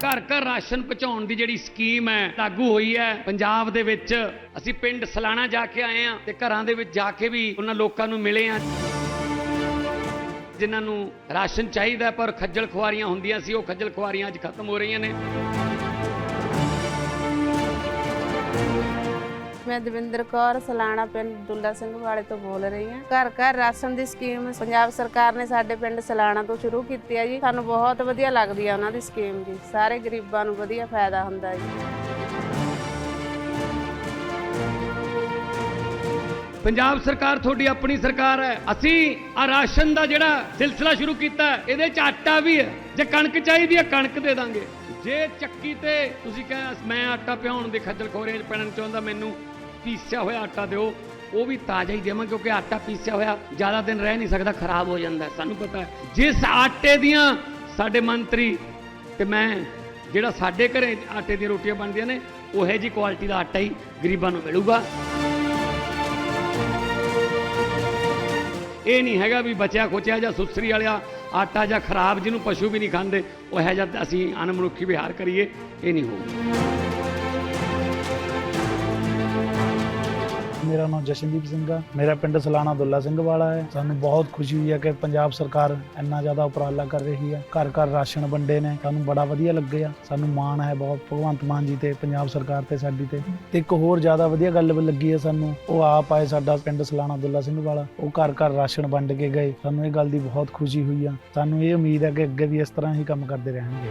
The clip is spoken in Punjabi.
ਘਰ ਘਰ ਰਾਸ਼ਨ ਪਹੁੰਚਾਉਣ ਦੀ ਜਿਹੜੀ ਸਕੀਮ ਹੈ, ਲਾਗੂ ਹੋਈ ਹੈ, ਪੰਜਾਬ ਦੇ ਵਿੱਚ। ਅਸੀਂ ਪਿੰਡ ਸਲਾਣਾ ਜਾ ਕੇ ਆਏ ਆ ਤੇ ਘਰਾਂ ਦੇ ਵਿੱਚ ਜਾ ਕੇ ਵੀ ਉਹਨਾਂ ਲੋਕਾਂ ਨੂੰ ਮਿਲੇ ਆ ਜਿਨ੍ਹਾਂ ਨੂੰ ਰਾਸ਼ਨ ਚਾਹੀਦਾ ਪਰ ਖੱਜਲ ਖੁਆਰੀਆਂ ਹੁੰਦੀਆਂ ਸੀ, ਉਹ ਖੱਜਲ ਖੁਆਰੀਆਂ ਅੱਜ ਖਤਮ ਹੋ ਰਹੀਆਂ ਨੇ। ਮੈਂ ਦਵਿੰਦਰ ਕੌਰ, ਸਲਾਣਾ ਪਿੰਡ ਦੁੱਲਾ ਸਿੰਘ ਵਾਲੇ ਤੋਂ ਬੋਲ ਰਹੀ ਹਾਂ। ਘਰ ਘਰ ਰਾਸ਼ਨ ਦੀ ਸਕੀਮ ਪੰਜਾਬ ਸਰਕਾਰ ਨੇ ਸਾਡੇ ਪਿੰਡ ਸਲਾਣਾ ਤੋਂ ਸ਼ੁਰੂ ਕੀਤੀ ਹੈ ਜੀ। ਸਾਨੂੰ ਬਹੁਤ ਵਧੀਆ ਲੱਗਦੀ ਹੈ ਉਹਨਾਂ ਦੀ ਸਕੀਮ ਜੀ। ਸਾਰੇ ਗਰੀਬਾਂ ਨੂੰ ਵਧੀਆ ਫਾਇਦਾ ਹੁੰਦਾ ਜੀ। ਪੰਜਾਬ ਸਰਕਾਰ ਤੁਹਾਡੀ ਆਪਣੀ ਸਰਕਾਰ ਹੈ। ਅਸੀਂ ਆ ਰਾਸ਼ਨ ਦਾ ਜਿਹੜਾ ਸਿਲਸਿਲਾ ਸ਼ੁਰੂ ਕੀਤਾ, ਇਹਦੇ ਚ ਆਟਾ ਵੀ ਹੈ। ਜੇ ਕਣਕ ਚਾਹੀਦੀ ਹੈ, ਕਣਕ ਦੇ ਦਾਂਗੇ। ਜੇ ਚੱਕੀ ਤੇ ਤੁਸੀਂ ਕਹੇ, ਮੈਂ ਆਟਾ ਪਿਹਾਉਣ ਦੇ ਖੱਜਲ ਖੋਰੇ ਚ ਪੈਣ ਚਾਹੁੰਦਾ ਮੈਨੂੰ ਪੀਸਿਆ ਹੋਇਆ ਆਟਾ ਦਿਓ, ਉਹ ਵੀ ਤਾਜ਼ਾ ਹੀ ਦੇਵਾਂ ਕਿਉਂਕਿ ਆਟਾ ਪੀਸਿਆ ਹੋਇਆ ਜ਼ਿਆਦਾ ਦਿਨ ਰਹਿ ਨਹੀਂ ਸਕਦਾ, ਖਰਾਬ ਹੋ ਜਾਂਦਾ ਸਾਨੂੰ ਪਤਾ ਹੈ। ਜਿਸ ਆਟੇ ਦੀਆਂ ਸਾਡੇ ਮੰਤਰੀ ਤੇ ਮੈਂ, ਜਿਹੜਾ ਸਾਡੇ ਘਰੇ ਆਟੇ ਦੀਆਂ ਰੋਟੀਆਂ ਬਣਦੀਆਂ ਨੇ, ਉਹੇ ਜੀ ਕੁਆਲਿਟੀ ਦਾ ਆਟਾ ਹੀ ਗਰੀਬਾਂ ਨੂੰ ਮਿਲੂਗਾ। ਇਹ ਨਹੀਂ ਹੈਗਾ ਵੀ ਬਚਿਆ ਖੋਚਿਆ ਜਾਂ ਸੁਸਰੀ ਵਾਲਿਆ ਆਟਾ ਜਾਂ ਖਰਾਬ ਜਿਹਨੂੰ ਪਸ਼ੂ ਵੀ ਨਹੀਂ ਖਾਂਦੇ, ਉਹ ਹੈ ਜਦ ਅਸੀਂ ਅਨਮਨੁੱਖੀ ਵਿਹਾਰ ਕਰੀਏ, ਇਹ ਨਹੀਂ ਹੋਊਗਾ। ਮੇਰਾ ਨਾਮ ਜਸ਼ਨਦੀਪ ਸਿੰਘ ਆ। ਮੇਰਾ ਪਿੰਡ ਸਲਾਣਾ ਦੁੱਲਾ ਸਿੰਘ ਵਾਲਾ ਹੈ। ਸਾਨੂੰ ਬਹੁਤ ਖੁਸ਼ੀ ਹੋਈ ਹੈ ਕਿ ਪੰਜਾਬ ਸਰਕਾਰ ਇੰਨਾ ਜ਼ਿਆਦਾ ਉਪਰਾਲਾ ਕਰ ਰਹੀ ਹੈ। ਘਰ ਘਰ ਰਾਸ਼ਨ ਵੰਡੇ ਨੇ। ਸਾਨੂੰ ਬੜਾ ਵਧੀਆ ਲੱਗਿਆ ਸਾਨੂੰ ਮਾਣ ਹੈ ਬਹੁਤ। ਭਗਵੰਤ ਮਾਨ ਜੀ ਤੇ, ਪੰਜਾਬ ਸਰਕਾਰ ਤੇ, ਸਾਡੀ ਤੇ। ਤੇ ਇੱਕ ਹੋਰ ਜ਼ਿਆਦਾ ਵਧੀਆ ਗੱਲ ਲੱਗੀ ਹੈ ਸਾਨੂੰ। ਉਹ ਆਪ ਆਏ ਸਾਡਾ ਪਿੰਡ ਸਲਾਣਾ ਦੁੱਲਾ ਸਿੰਘ ਵਾਲਾ। ਉਹ ਘਰ ਘਰ ਰਾਸ਼ਨ ਵੰਡ ਕੇ ਗਏ। ਸਾਨੂੰ ਇਹ ਗੱਲ ਦੀ ਬਹੁਤ ਖੁਸ਼ੀ ਹੋਈ ਆ। ਸਾਨੂੰ ਇਹ ਉਮੀਦ ਹੈ ਕਿ ਅੱਗੇ ਵੀ ਇਸ ਤਰ੍ਹਾਂ ਹੀ ਕੰਮ ਕਰਦੇ ਰਹਿਣਗੇ।